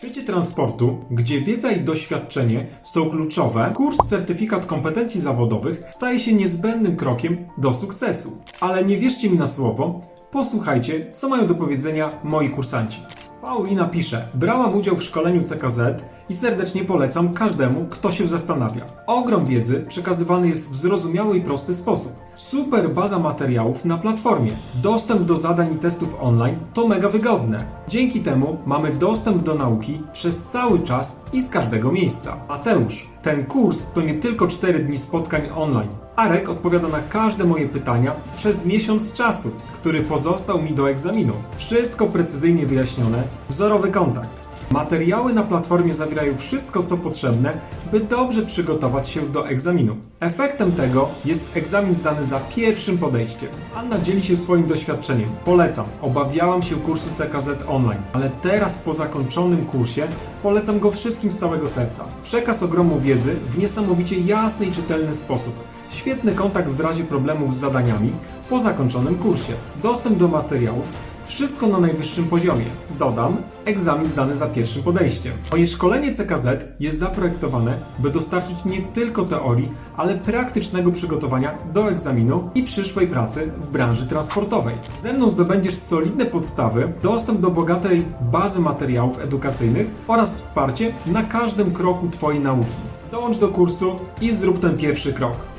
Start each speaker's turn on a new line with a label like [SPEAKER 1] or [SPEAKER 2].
[SPEAKER 1] świecie transportu, gdzie wiedza i doświadczenie są kluczowe, kurs Certyfikat Kompetencji Zawodowych staje się niezbędnym krokiem do sukcesu. Ale nie wierzcie mi na słowo, posłuchajcie, co mają do powiedzenia moi kursanci. Paulina pisze: Brałam udział w szkoleniu CKZ i serdecznie polecam każdemu, kto się zastanawia. Ogrom wiedzy przekazywany jest w zrozumiały i prosty sposób. Super baza materiałów na platformie. Dostęp do zadań i testów online to mega wygodne. Dzięki temu mamy dostęp do nauki przez cały czas i z każdego miejsca. Mateusz, ten kurs to nie tylko 4 dni spotkań online. Arek odpowiada na każde moje pytania przez miesiąc czasu, który pozostał mi do egzaminu. Wszystko precyzyjnie wyjaśnione, wzorowy kontakt. Materiały na platformie zawierają wszystko, co potrzebne, by dobrze przygotować się do egzaminu. Efektem tego jest egzamin zdany za pierwszym podejściem. Anna dzieli się swoim doświadczeniem. Polecam. Obawiałam się kursu CKZ online, ale teraz po zakończonym kursie polecam go wszystkim z całego serca. Przekaz ogromu wiedzy w niesamowicie jasny i czytelny sposób. Świetny kontakt w razie problemów z zadaniami po zakończonym kursie. Dostęp do materiałów, wszystko na najwyższym poziomie. Dodam, egzamin zdany za pierwszym podejściem. Moje szkolenie CKZ jest zaprojektowane, by dostarczyć nie tylko teorii, ale praktycznego przygotowania do egzaminu i przyszłej pracy w branży transportowej. Ze mną zdobędziesz solidne podstawy, dostęp do bogatej bazy materiałów edukacyjnych oraz wsparcie na każdym kroku Twojej nauki. Dołącz do kursu i zrób ten pierwszy krok.